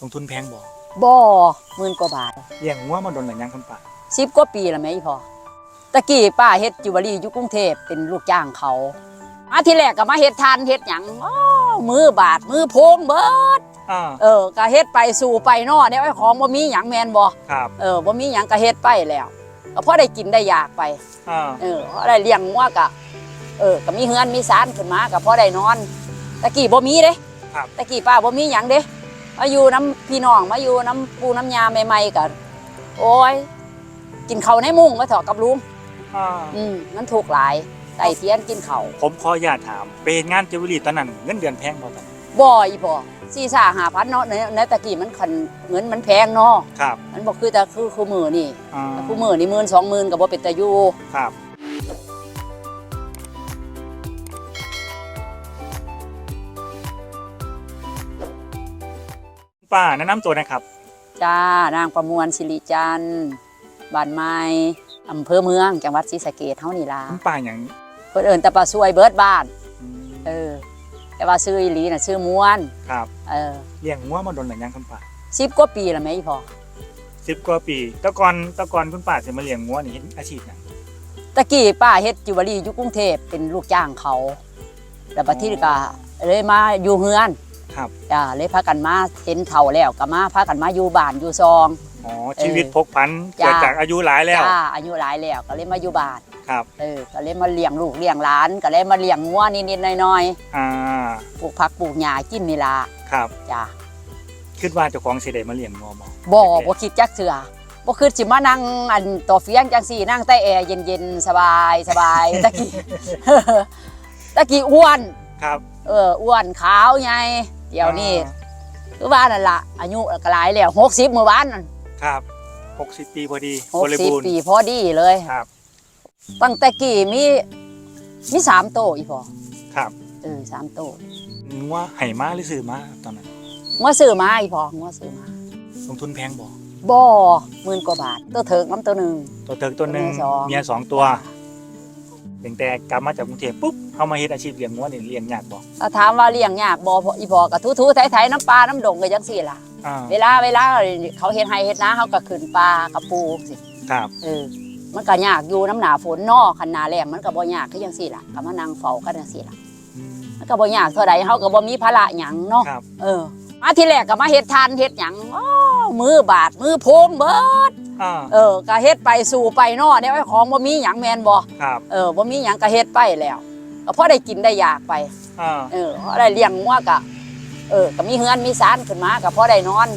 ลงทุนแพงบ่บ่หมื่นกว่าบาทเลี้ยงงัวมาโดนหรือยังคุณป้าสิบกว่าปีแล้วแม่อีพอตะกี้ป้าเฮ็ดจิวเวลรี่อยู่กรุงเทพเป็นลูกจ้างเขามาที่แรกก็มาเฮ็ดทานเฮ็ดหยังอ้อมือบาดมือโพงเบิดอ่าเออก็เฮ็ดไปสู่ไปเนอเนี่ยไอ้ของบ่มีหยังแม่นบ่ครับเออบ่มีหยังก็เฮ็ดไปแล้วก็พอได้กินได้อยากไปอ่าเออพอได้เลี้ยงงัวก็เออก็มีเฮือนมีศาลขึ้นมาก็พอได้นอนตะกี้บ่มีเด้ครับตะกี้ป้าบ่มีหยังเด้ มาอยู่น้ำพี่น้องมาอยู่น้ำปูน้ำยาใหม่ๆก็โอ้ย กินข้าวในมุ้งก็เถอะกับลุงอ่าอืมมันถูกหลายไต่เทียนกินข้าวผมขออนุญาตถามไปเฮ็ดงานจิวเวลรี่ตอนนั้นเงินเดือนแพงบ่ตอนนั้นบ่อีพอสี่สาหาพันเนาะในในตะกี้มันคันเงินมันแพงเนาะครับมันบ่คือแต่คือคู่มือนี่อ่าแต่คู่มือนี่หมื่นสองหมื่นก็บ่เป็นตาอยู่ครับ ป้าแนะนำตัวนะครับ จ้านางประมวลสิริจันทร์บ้านไม้อำเภอเมือง จังหวัดศรีสะเกษเฮานี่ล่ะคุณป้าอย่างเพิ่นเอิ้นแต่ปลาซวยเบิดบ้าน อืมเออ แต่ว่าซื้ออีหลีน่ะซื้อม้วน ครับ เออเลี้ยงงัวมาโดนหรือยังคุณป้า10กว่าปีแล้วแม่อีพอสิบกว่าปีแตะกอนแตะกอนคุณป้าสิมาเลี้ยงงัวนี่เฮ็ดอาชีพหยัง ตะกี้ป้าเฮ็ดจิวเวลรี่อยู่กรุงเทพเป็นลูกจ้างเขา แล้วบัดที่ก็เลยมาอยู่เฮือน ครับจ้าเลยพากันมาเห็นเฒ่าแล้วก็มาพากันมาอยู่บ้านอยู่ซอง อ๋อชีวิตพกพันจ้าเกิดจากอายุหลายแล้วจ้าอายุหลายแล้วก็เลยมาอยู่บ้านครับเออก็เลยมาเลี้ยงลูกเลี้ยงหลาน ก็เลยมาเลี้ยงงัวนิดๆหน่อยอ่าๆปลูกผักปลูกหญ้ากินนี่ล่ะครับจ้าคิดว่าเจ้าของสิได้มาเลี้ยงงัวบ่บ่บ่คิดจักเทื่อบ่คือสิมานั่งอันต่อเฟียงจังซี่นั่งใต้แอร์เย็นๆสบายสบายตะกี้ตะกี้อ้วนครับ เอออ้วนขาวใหญ่ เดี๋ยวนี้คือว่านั่นล่ะอายุก็หลายแล้ว60เมื่อวานนั่นครับ60ปีพอดีบริบูรณ์60ปีพอดีเลยครับ ตั้งแต่กี้มีมีสามโตอีพอครับเออสามโตงัวไห่มาหรือซื้อมาตอนนั้นงัวซื้อมาอีพองัวซื้อมาลงทุนแพงบ่บ่หมื่นกว่าบาทตัวเถิกน้ำตัวหนึ่งตัวเติกตัวหนึงเมียสองเมียสองตัว ตั้งแต่กลับมาจากกรุงเทพปุ๊บเฮามาเฮ็ดอาชีพเลี้ยงงัวนี่เลี้ยงยากบ่ถ้าถามว่าเลี้ยงยากบ่พออีพอก็ทูๆไถๆน้ำปลาน้ำดงก็จังซี่ล่ะ อ่าเวลาเวลาเขาเฮ็ดไห้เฮ็ดนาเขาก็ขึ้นปลากับปูสิครับเออมันก็ยากอยู่น้ำหนาฝนเนอคันหนาแรงมันก็บ่ยากคือจังซี่ล่ะก็มานั่งเฝ้ากันจังซี่ล่ะอืมมันก็บ่ยากเท่าใดเฮาก็บ่มีภาระหยังเนาะ ครับ เออมาที่แรกก็มาเฮ็ดทานเฮ็ดหยังอ้อ มือบาดมือโพงเบิดอ่าเออก็เฮ็ดไปสู่ไปเนอเนี่ยไอ้ของบ่มีหยังแม่นบ่ครับเออบ่มีหยังก็เฮ็ดไปแล้วก็พอได้กินได้อยากไป อ่าเออพอได้เลี้ยงงัวก็เออก็มีเฮือนมีศาลขึ้นมาก็พอได้นอน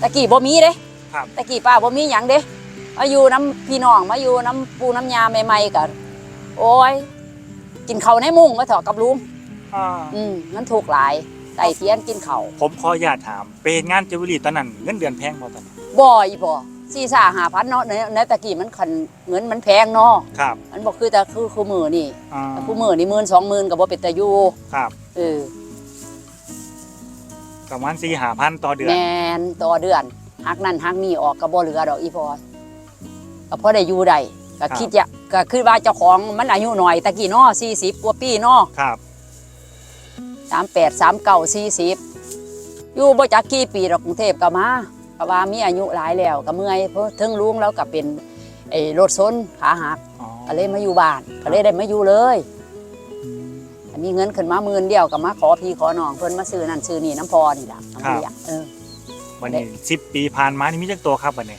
ตะกี้บ่มีเด้ครับตะกี้ป้าบ่มีหยังเด้มาอยู่น้ำพี่น้องมาอยู่น้ำปูน้ำยาใหม่ๆก็โอ้ยกินข้าวในมุ้งก็เถอะกับลุงอ่า อืมมันถูกหลาย ไต่เทียนกินข้าวผมขออนุญาตถามไปเฮ็ดงานจิวเวลรี่ตอนนั้นเงินเดือนแพงบ่ตอนนั้นบ่อีพอสี่สาหาพันเนาะในในตะกี้มันคันเงินมันแพงเนาะครับมันบ่คือแต่คือคู่มือนี่อ่าแต่คู่มือนี่หมื่นสองหมื่นก็บ่เป็นตาอยู่ครับเออประมาณ4-5,000ต่อเดือนแมนต่อเดือนหักนั่นหักนี่ออกก็บ่เหลือดอกอีพอก็พอได้อยู่ได้ก็คิดจะก็คือว่าเจ้าของมันอายุหน่อยตะกี้เนาะ40กว่าปีเนาะครับ 38 39 40อยู่บ่จักกี่ปีดอกกรุงเทพก็มาเพราะว่ามีอายุหลายแล้วก็เมื่อยเพราะถึงลุงแล้วก็เป็นไอ้รถซนขาหักอ๋อก็เลยมาอยู่บ้านก็เลยได้มาอยู่เลยอืมมีเงินขึ้นมาหมื่นเดียวก็มาขอพี่ขอน้องเพิ่นมาซื้อนั่นซื้อนี่น้ำพอนี่ล่ะน้ำเลี้ยงเออวันนี้10ปีผ่านมานี่มีจักตัวครับบัดนี้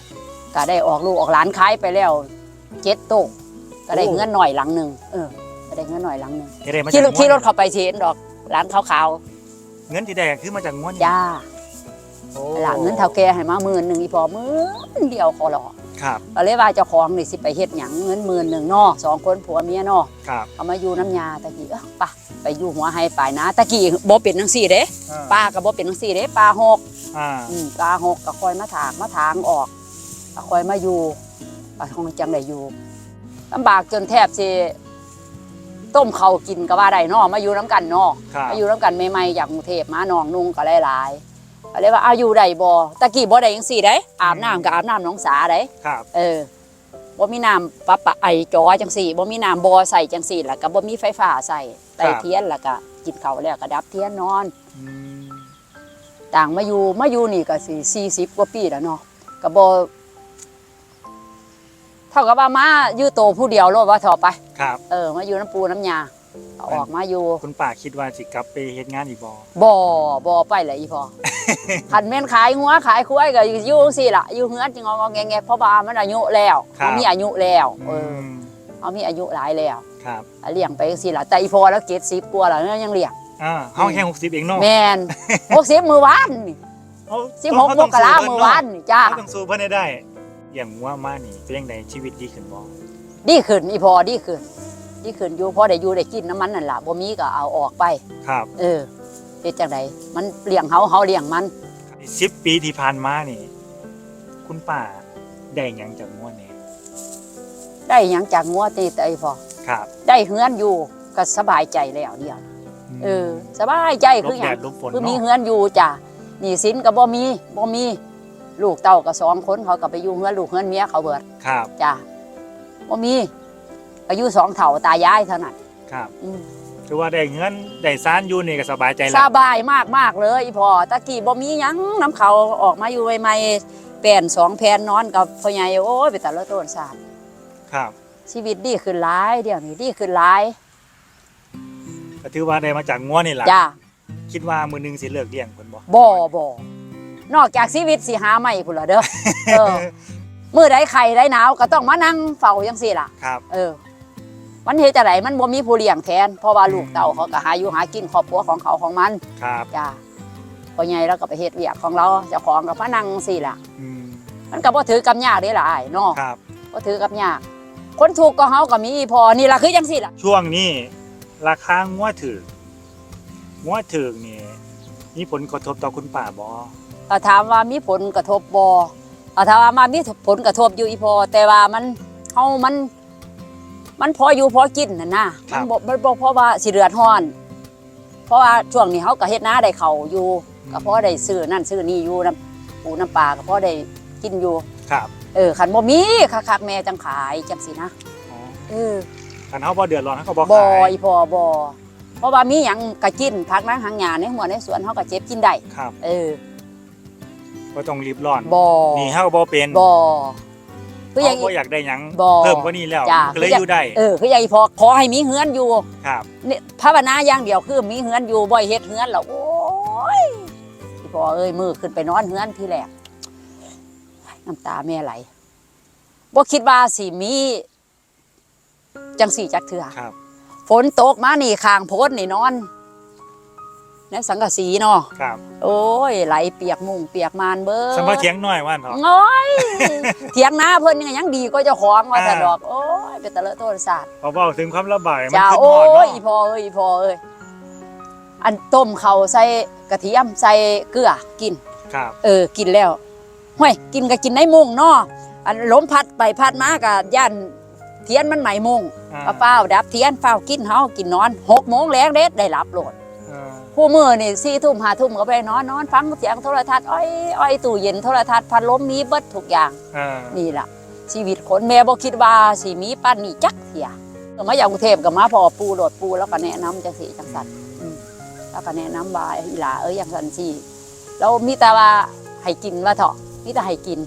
ก็ได้ออกลูกออกหลานขายไปแล้วเจ็ดโต๊ะก็ได้โอ้เงินหน่อยหลังหนึ่งเออก็ได้เงินหน่อยหลังหนึ่งที่ได้มาขี่รจากถขี่รถเข้าไปสิเห็นดอก ร้านขาวเงินที่ได้ก็คือมาจากงัวๆนี่จ้าโอ้หลานเงินเท่าแก่ให้มาหมื่นหนึ่งอีพอหมื่นเดียวขอหลอครับก็เลยว่าเจ้าของนี่สิไปเฮ็ดหยังเงินหมื่นหนึ่งเนอสองคนผัวเมียเนอครับเอามาอยู่น้ำยาตะกี้เอ้าปะไปอยู่หัวไฮปลายนะตะกี้บ่เป็นจังซี่เด้อ่าปลาก็บ่เป็นจังซี่เด้ปลาหก อ่าอืมปลาหกก็คอยมาถากมาถางออกก็คอยมาอยู่ปลาคงจังได้อยู่ลำบากจนแทบสิ ต้มเขาวกินก็ว่าได้เนอมาอยู่น้ำกันเนอครับ มาอยู่น้ำกันใหม่ๆจากกรุงเทพมาหนองนุ่งก็หลายๆก็เลยว่าอาอยู่ได้บ่ตะกี้บ่ได้จังซี่ได้อาบน้ำก็อาบน้ำหนองสาได้ ครับ เออบ่มีน้ำปะปะไอจอจังซี่บ่มีน้ำบ่อใส่จังซี่แล้วก็บ่มีไฟฟ้าใส่ไต่เทียนแล้วก็กินข้าวแล้วก็ดับเทียนนอน อืมไต่ต่างมาอยู่มาอยู่นี่ก็สิสี่สิบกว่าปีแล้วเนาะก็บ่ เท่ากับว่ามาอยู่โตผู้เดียวโลดว่าเถอะไป ครับเออมาอยู่น้ำปูน้ำยาก็ออกมาอยู่คุณป่าคิดว่าสิกลับไปเฮ็ดงานอีกบ่บ่บ่ไปเลยอีพอคันแม่นขายงัวขายควายก็อยู่จังซี่ล่ะอยู่เฮือนจิงงอๆแงๆเพราะว่ามันอายุแล้วเขามีอายุแล้วเออมเขามีอายุหลายแล้วครับเลี้ยงไปจังซี่ล่ะแต่อีพอแล้ว70กว่าแล้วยังเลี้ยงอ่าเฮาแค่60เองเนาะแม่น60มื้อวานนี่เอ้า16มกรามื้อวานนี่จ้าเฮาต้องสู้เพิ่นให้ได้ อย่างว่ามานี่เป็นจังไดชีวิตดีขึ้นบ่ดีขึ้นอีพอดีขึ้นดีขึ้นอยู่พอได้อยู่ได้กินน้ำมันนั่นล่ะบ่มีก็เอาออกไป ครับ เออเฮ็ดจังไดมันเลี้ยงเฮาเฮาเลี้ยงมัน10ปีที่ผ่านมานี่ คุณป่าได้หยังจากงวดนี้ได้หยังจากงัวตีแต่อีพอครับได้เฮือนอยู่ก็สบายใจแล้วเดียวเออ สบายใจลคืบอหแดยังดลบฝนคือมีเนาะเฮือนอยู่จ้ะหนี้สินก็บ่มีบ่มี ลูกเต้าก็สองคนเขาก็ไปอยู่เฮือนลูกเฮือนเมียเขาเบิดครับจ้ะบ่มีอายุสองเฒ่าตายายเท่านั้นครับอืมคือว่าได้เงินได้ซานอยู่นี่ก็สบายใจสแล้วบายมากมากๆเลยอีพอตะกี้บ่มีหยังน้ำเขาออกมาอยู่ใหม่ๆแป้นสองแผ่นนอนกับพ่อใหญ่โอ้ยไปแต่ละต้นสาดครับ ชีวิตดีขึ้นหลายเดี๋ยวนี้ดีขึ้นหลายก็ถือว่าได้มาจากงวดนี่ล่ะจ้ะคิดว่ามือหนึงสิเลิกเลี้ยงเพิ่นบ่บ่บ่ นอกจากชีวิตสิหาใหม่พุ่นละเด้อเออมื้อใดไข้ได้หนาวก็ต้องมานั่งเฝ้าจังซี่ล่ะ ครับ เออ มันเฮ็ดจังไดมันบ่มีผู้เลี้ยงแทน เพราะว่าลูกอืมเต่าเขาก็หาอยู่หากินครอบครัวของเขาของมันครับ จ้าพ่อใหญ่เราก็ไปเฮ็ดเวียกของเราเจ้าของก็มานั่งซี่ล่ะ อืม มันก็บ่ถือกับยากเด้ล่ะอ้ายเนาะครับ บ่ถือกับยาก คนถูกข์ก็เฮาก็มีพอนี่ล่ะคือจังซี่ล่ะ ช่วงนี้ราคางวดถึกงวดถึกนี่มีผลกระทบต่อคุณป่าบ่ถ้าถามว่ามีผลกระทบบ่ถ้าถามว่ามามีผลกระทบอยู่อีพอ แต่ว่ามันเฮามัน มันพออยู่พอกินน่ะนะมันบ่มันบ่เพราะว่าสิเดือดร้อน เพราะว่าช่วงนี้เฮาก็เฮ็ดนาได้เข้าวอยู่ก็พอได้ซื้อนั่นซื้อนี่อยู่น้ำปูน้ำปลาก็พอได้กินอยู่ครับเออคันบ่มีคักๆแม่จังขายจังสินะอ๋อเออคันเฮาบ่เดือดร้อนเฮาก็บ่บ่ขายอีพอบ่เพราะว่ามีหยังก็กินผักนางหางหญ้าในหัวในสวนเฮาก็เจ็บกินได้ครับ เออ บ่ต้องรีบร้อนบ่ นี่เฮาก็บ่เป็นบ่คืออย่างเฮาบ่อยากได้หยังบ่เพิ่มกว่านี้แล้วจ้ะ ก็เลยอยู่ได้เออคืออย่างอีพอขอให้มีเฮือนอยู่ครับ นี่ภาวนาอย่างเดียวคือมีเฮือนอยู่บ่ให้เฮ็ดเฮือนแล้วโอ้ยอีพอเอ้ยมือขึ้นไปนอนเฮือนทีแรกน้ำตาแม่ไหลบ่คิดว่าสิมีจังสี่จักเถื่อครับ ฝนตกมานี่ข้างโพดนี่นอน ในสังกะสีเนาะครับโอ้ยไหลเปียกมุงเปียกมานเบิดสมภาเถียงน้อยว่าหั่นเถาะง้อยเถียงนาเพิ่นยังยังดีก็เจ้าของว่าแต่อ่าดอกโอ้ยเป็นตะเลอะโทษศาสตร์พอเว้าถึงความลำบากมันจ้าขึ้นโอ้ฮอดยเนาะอีพอเอ้ยอีพอเอ้ยอันต้มเขาวใส่กระเทียมใส่เกลือกินครับ เออกินแล้วห้วยกินก็กินในมุงเนาะอันล้มพัดไปพัดมาก็ย่านเทียนมันไหมมุงอ่าเอาเฝ้าวดับเทียนเฝ้าวกินเฮากินนอนหกโมงแรงเด็ดได้หลับโหลดเออ ผู้มือนี่สี่ทุ่มห้าทุ่มก็ไปนอนนอนฟังเสียงโทรทัศน์อ้อยอ้อยตู้เย็นโทรทัศน์พัดลมมีเบิดทุกอย่างเออนี่ล่ะ ชีวิตคนแม่บ่คิดว่าสิมีป้านนี่จักเสียก็มาอย่างกรุงเทพก็มาพอปูโดดปูแล้วก็แนะนำจังสีจังสันอืมแล้วก็แนะนำว่าอีหลาเอ้ยอย่างสันสิแล้วมีแต่ว่าให้กินว่าเถาะมีแต่ให้กิน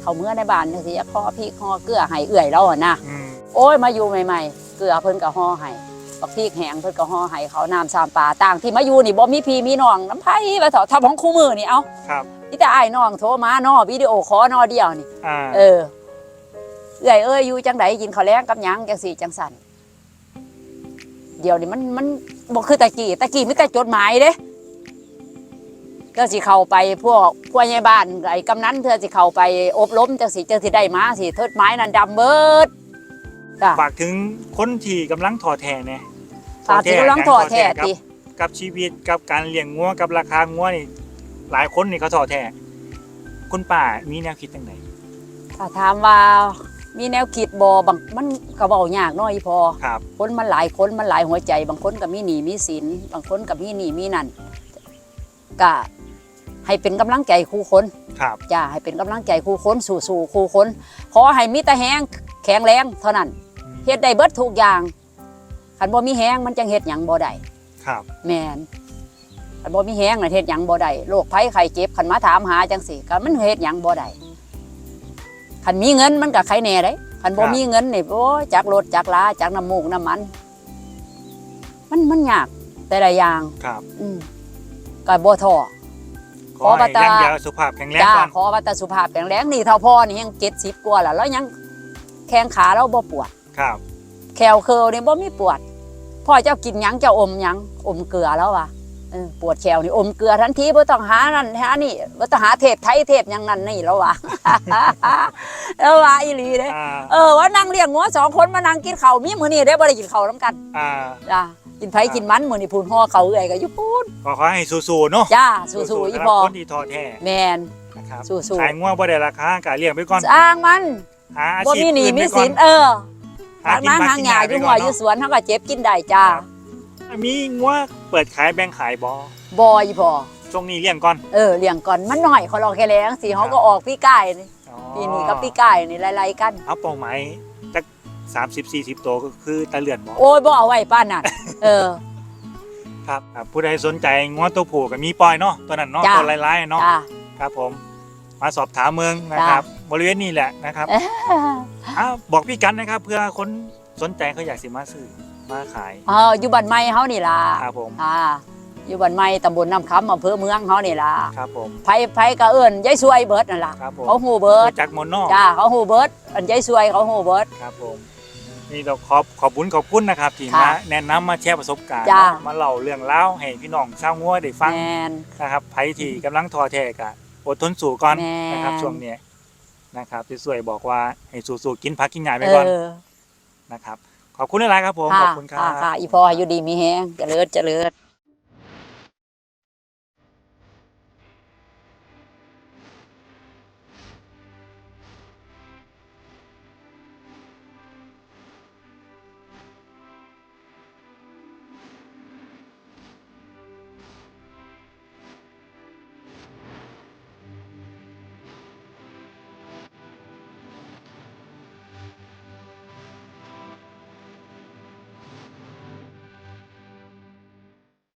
เขาเมื่อในบ้านจังซี่ข้อพริกข้อเกลือให้เอื่อยเราอะนะ อืมโอ้ยมาอยู่ใหม่ ๆ เกลือเพิ่นก็ห่อให้ บักพริกแห้งเพิ่นก็ห่อให้เขาน้ำสามปลาต่างที่มาอยู่นี่บ่มีพี่มีน้องน้ำไผ่ว่าเถาะทำของคู่มือนี่เอาครับนี่แต่อ้ายน้องโทรมานอวิดีโอคอลนอเดียวนี่อ่าเออเอ้อยเอ้ยอยู่จังไดกินข้าวแลงกับหยังจังสี่จังสันเดี๋ยวนี้มันมันบ่คือตะกี้ตะกี้มีแต่จดหมายเด้ก็สิเข้าไปพวกพวกใหญ่บ้านไอ้กำนันเธอสิเข้าไปอบรมจังสิจังสิได้มาสิทดไม้นั่นดำเบิด จ้ะ ฝากถึงคนที่กำลังท้อแท้เนี่ยฝากถึงกำลังถอดแท้กับติกับชีวิตกับการเลี้ยงงัวกับราคางัวนี่หลายคนนี่เขาท้อแท้คุณป้ามีแนวคิดจังไดถ้าถามว่ามีแนวคิดบ่บางมันก็เว้ายากน้อยพอ ครับ คนมันหลายคนมันหลายหัวใจ บางคนก็มีหนี้มีสินบางคนก็มีหนี้มีนั่นก็ให้เป็นกำลังใจคู่คนครับ จ้าให้เป็นกำลังใจคู่คนสู่สู่คู่คนขอให้มีแต่แห้ง แข็งแรงเท่านั้นเฮ็ดได้เบิดทุกอย่างคันบ่มีแห้งมันจังเฮ็ดหยังบ่ได้ครับ แม่นคันบ่มีแฮงน่ะเฮ็ดหยังบ่ได้โรคภัยไข้เจ็บคันมาถามหาจังซี่ก็มันเฮ็ดหยังบ่ได้คันมีเงินมันก็ใครแน่เด้คันบ่มีเงินนี่โอ้ยจักรถจักลาจักน้ำมูกน้ำมัน มันมันยากแต่ละอย่างครับ อืมก็บ่ท้อขอขอให้บัตรยังยาวสุขภาพแข็งแรงจ้าก่อนขอว่าแต่สุขภาพแข็งแรงนี่เท่าพ่อนี่ยัง70กว่าแล้วแล้วยังแข้งขาเราบ่ปวด ครับ แขวเคิลนี่บ่มีปวด พ่อเจ้ากินหยังเจ้าอมหยังอมเกลือแล้ววะเออปวดแขวนี่อมเกลือทันทีบ่ต้องหานั่นหานี่บ่ต้องหาเทพไทยเทพหยังนั่นนี่แล้ววะแล้ววะอีหลีเด้อ่า เออว่านั่งเลี้ยงงัวสองคนมานั่งกินข้าวมีมื้อนี้ได้บ่ได้กินข้าวนํกันอ่า จ้ากินไผกินมันมื้อนี้พูนห่อข้าวเอื้อยก็อยู่พูนขอขอให้สู้ๆเนาะจ้าสู้ๆอีสำหรับพ่อคนที่ท้อแท้แม่นนะครับสู้ๆ ขายง่วงบ่ได้ราคาก็เลี้ยงไปก่อน สร้างมัน หาอาบ่ชีพมีหนี้อื่นมีไปก่อสินนเออหาหางกินนาผักหางกินหหญ้าญ้าอไปยู่หัก่วอนอยู่เนาะสวนเฮาก็เจ็บกินได้จ้ามีง่วงเปิดขายแบ่งขายบ่บ่อีพ่อช่วงนี้เลี้ยงก่อน เออเลี้ยงก่อนมันหน่อยเขาลองแค่แรงสิเขาก็ออกพี่ไก่นี่อ๋อปีนี้กับพี่ไก่นี่ไล่ๆกัน เอาเป้าหมายจัก30 40ตัวก็คือตะเลื่อนบ่โอ้ยบ่เอาไว้ป้านนั่นเออ ครับอ่าผู้ใดสนใจง่วงตัวผู้ก็มีปล่อยเนาะตัวนั้นเนาะจ้ะ ตัวลายๆเนาะจ้า ครับผม มาสอบถามเมืองนะครับ บริเวณนี้แหละนะครับอ้าวบอกพี่กันนะครับ เพื่อคนสนใจเขาอยากสิมาซื้อมาขายเอออยู่บ้านใหม่เฮานี่ล่ะครับผมอ่าอยู่บ้านใหม่ตำบลน้ำคำอำเภอเมืองเฮานี่ล่ะครับผมไผไผก็เอิ้นยายซวยเบิดนั่นล่ะครับผมเขาฮู้เบิดรู้จักมอนนอกจ้าเขาฮู้เบิดอันยายซวยเขาฮู้เบิดครับผมนี่เราขอบขอบคุญขอบคุณนะครับที่ค่ะมาแนะนำมาแชร์ประสบการณ์จ้ะมาเล่าเรื่องเล่าวให้พี่น้องชาวงัวได้ฟังแม่นนะครับไผที่กำลังท้อแท้กะ อดทนสู้ก่อนแม่ นะครับช่วงเนี้ยนะครับที่สวยบอกว่าให้สู้ๆกินผักกินหญ้าไปเอก่อนอนะครับ ขอบคุณหลายๆครับผมขอบคุณครัค่ะบ ค่ะอีพออยู่ดีมีแฮงเจริญเจริญ